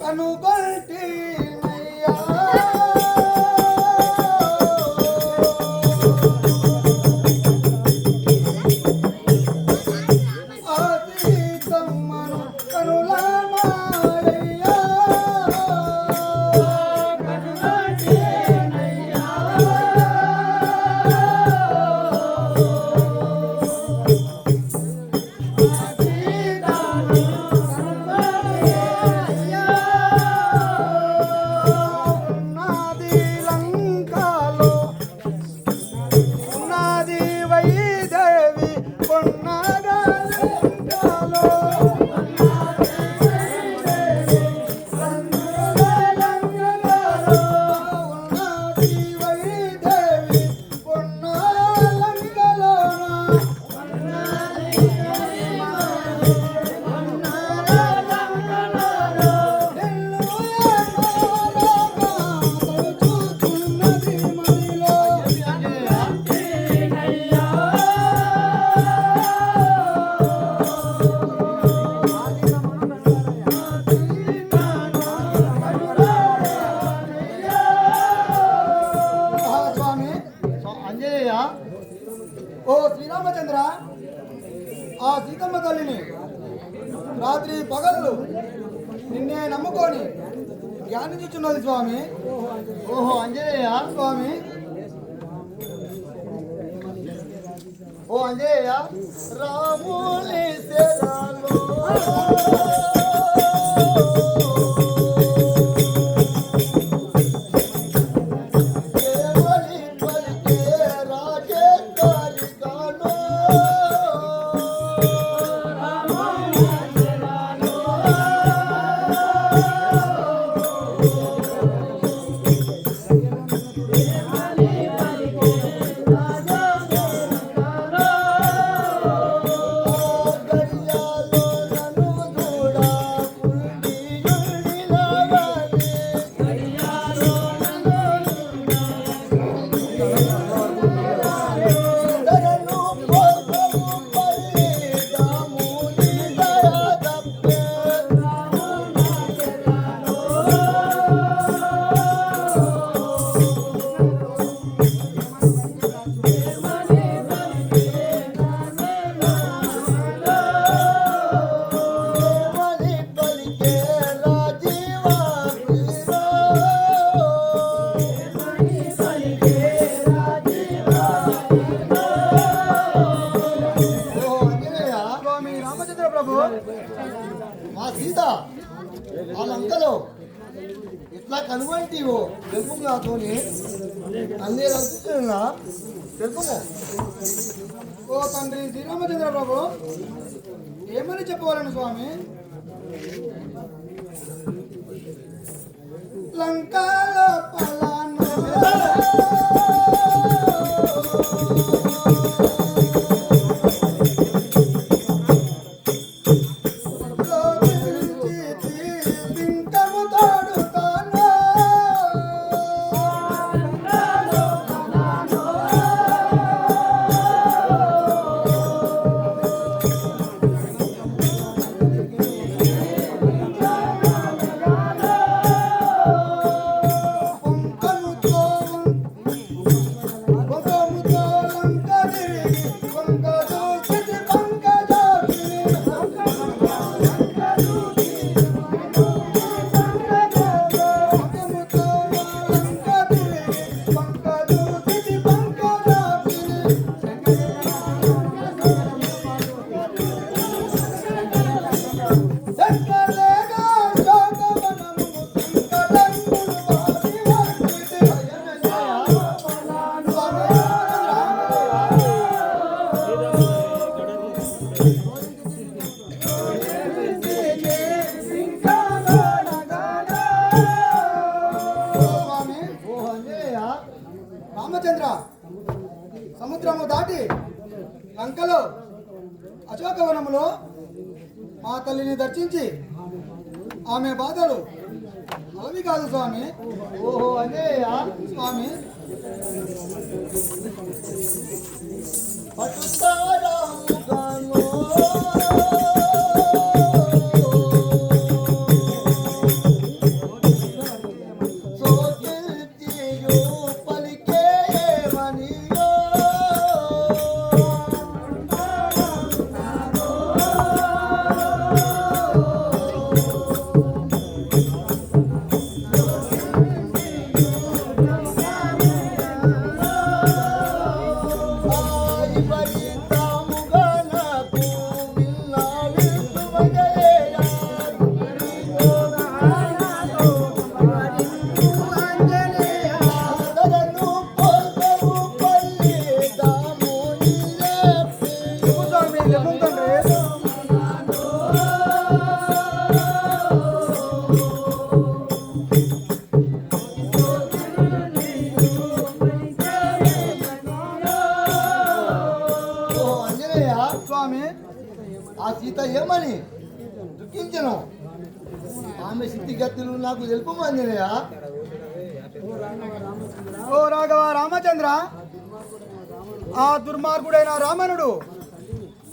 కనుగొంటే Ramon. సీత ఆ వాళ్ళంతలో ఎట్లా కనుగొంటివో తెలుపు నాతోనే అన్ని రస్తున్నా తెలుపు. ఓ తండ్రి శ్రీరామచంద్రబాబు ఏమని చెప్పవాలను స్వామి? లంకాలో పలానా అశోకవనంలో మా తల్లిని దర్శించి ఆమె బాధలు. అవి కాదు స్వామి. ఓహో అంజయ్యా స్వామి. పట్టుతారా సీత ఏమని? దుఃఖించను. ఆమె స్థితిగతులు నాకు తెలుపమందినయా ఓ రాఘవ రామచంద్ర. ఆ దుర్మార్గుడైన రామనుడు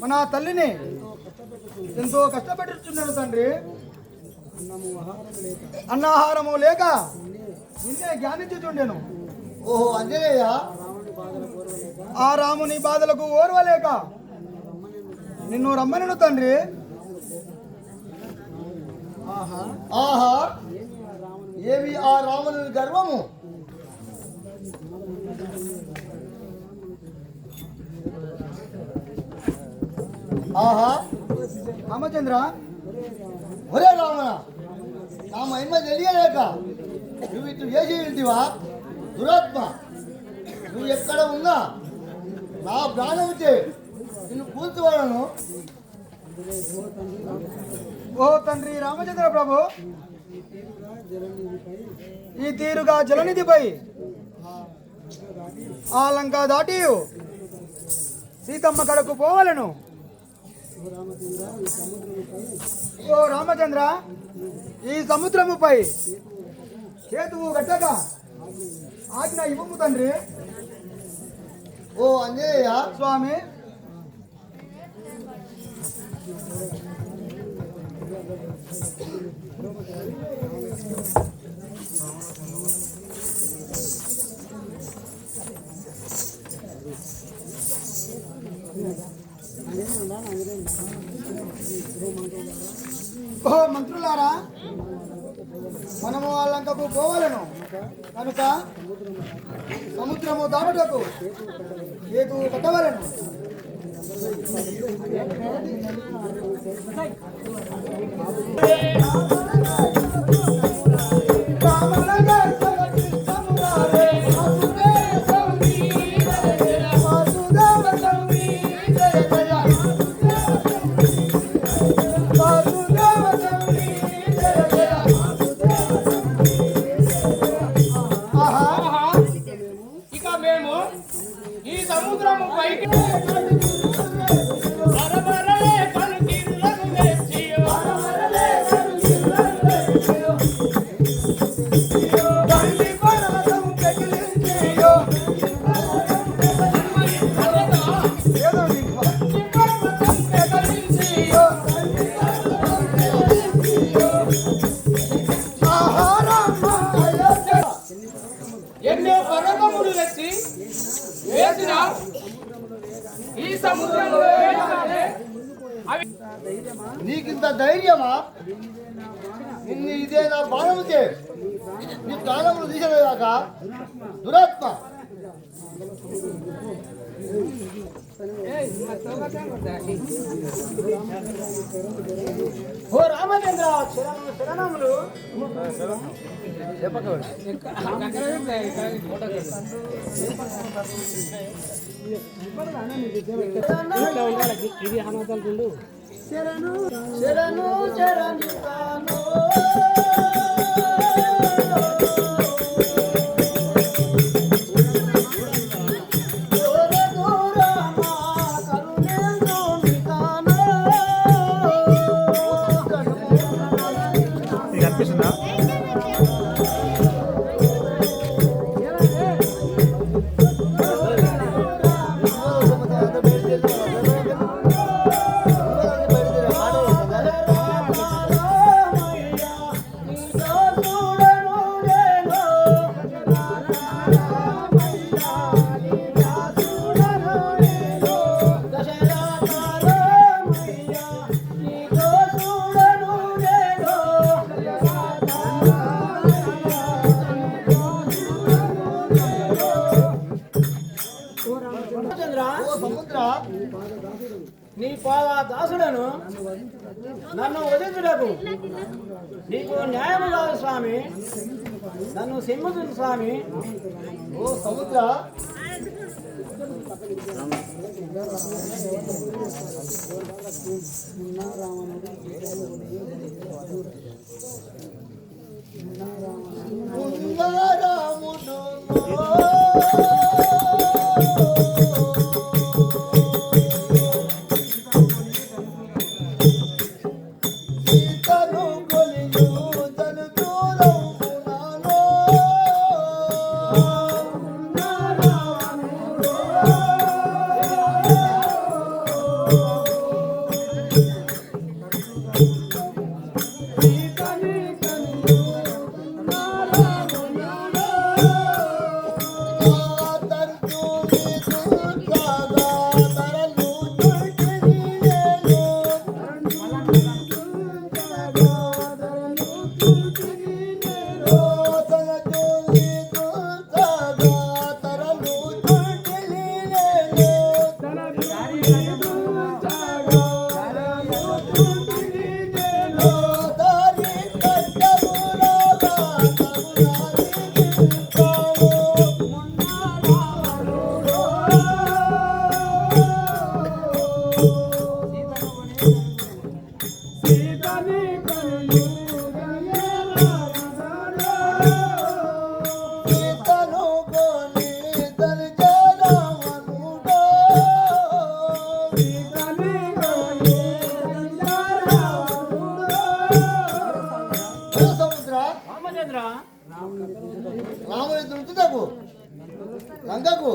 మన తల్లిని ఎంతో కష్టపెట్టుచున్నాడు తండ్రి. అన్నాహారము లేక నిన్నే జ్ఞానించుచుండెను ఓహో అంజనేయ ఆ రాముని బాధలకు ఓర్వలేక నిన్ను రమ్మనను తండ్రి. ఆహా ఏవి ఆ రాముని గర్వము? ఆహా. రామచంద్ర. ఒరే రావణ నా మహిమ తెలియలేక నువ్వు ఇటు చేసి వెళ్తివా దురాత్మ నువ్వు ఎక్కడ ఉన్నా నా ప్రాణమితే నిన్ను కూర్చోవాలను ఓ తండ్రి రామచంద్ర ప్రభు ఈ తీరుగా జలనిధిపై ఆ లంక దాటి సీతమ్మ కడకు పోవలను. ఓ రామచంద్ర ఈ సముద్రముపై చేతువు గట్టక ఆజ్ఞ ఇవ్వము తండ్రి. ఓ అంజనేయ స్వామి మంత్రులారా మనము వాళ్ళంకకు పోవాలను కనుక సముద్రము దాటుటకు ఏదు కట్టవలను. ఇక నీకింత ధైర్యమా? నిన్ను ఇదే నా బాణముతే నీ ప్రాణములు తీసేదాక. దురాత్మ. ఓ రామచంద్ర శరణము శరణములు శరణు శరణు కాను. స్వామి నన్ను సింహుతుంది స్వామి. ఓ సముద్ర. రాముడు? రాముని దుంతుటకు లంకకు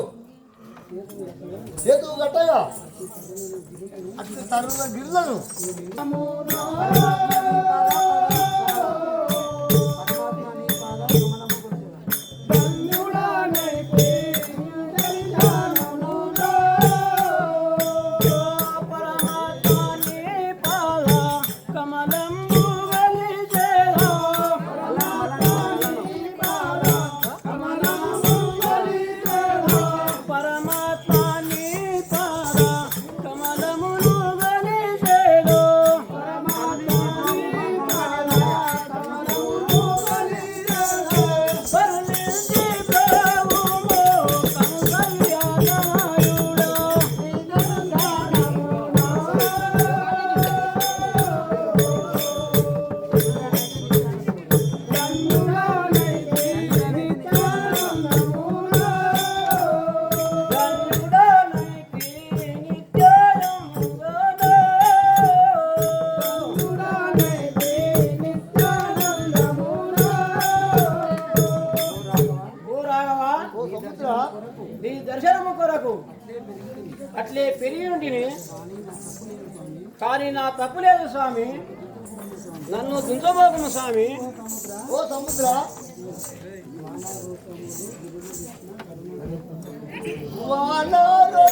చేతువు గట్టగా అటు తరుణ గిరులను. ఓ కానీ నా తప్పు లేదు స్వామి. నన్ను దుంచబోకుము స్వామి. ఓ సముద్ర. మహారాజా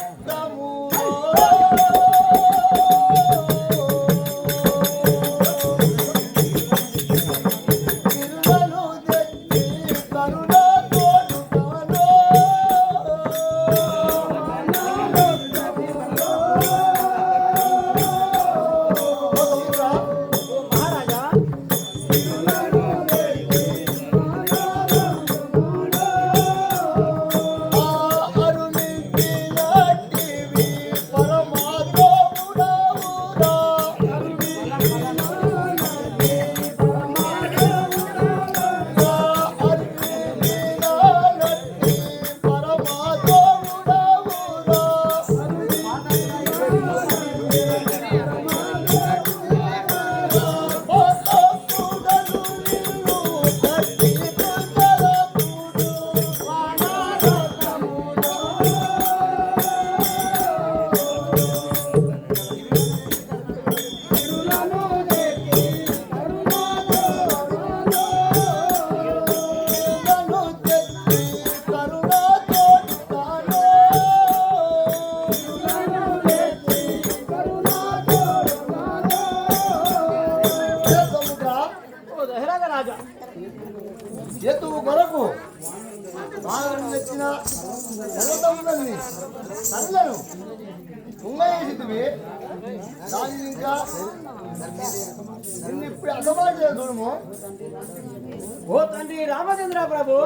ఎత్తువు కొరకు? బాగా నచ్చిన ఎల్లతమ్ములని తల్లను ఉంగేసితివి దాని ఇంకా నిన్ను ఇప్పుడు ఓ తండ్రి రామచంద్ర ప్రభు.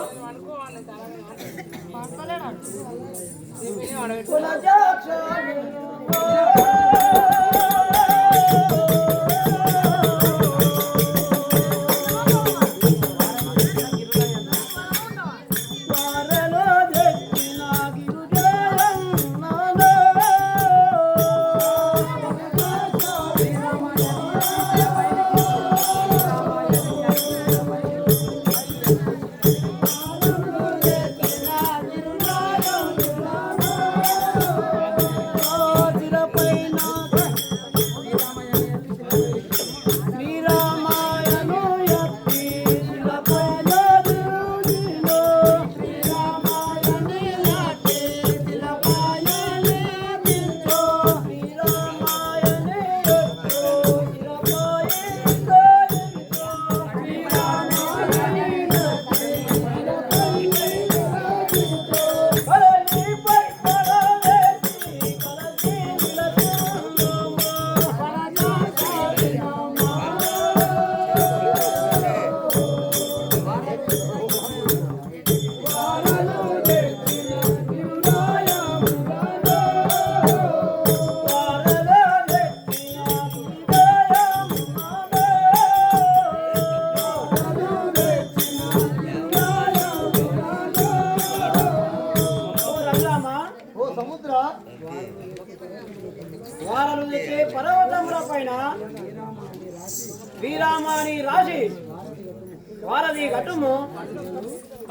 ఓ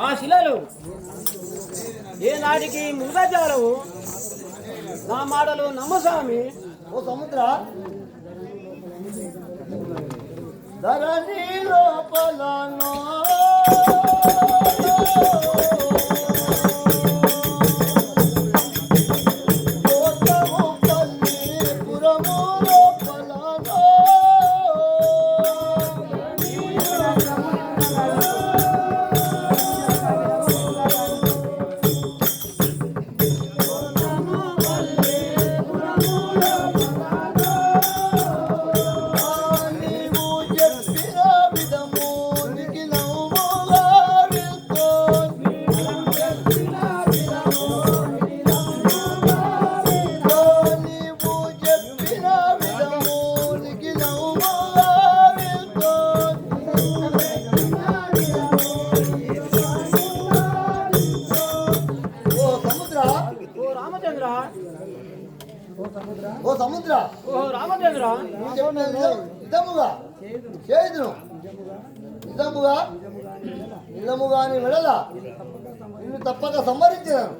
ఆ శిలలు. ఏనాటికి మృగజాలవు? నా మాటలు నమ్మస్వామి ఓ సముద్ర. ధరణి లోపలనో గొప్పగా సంహరించినారు.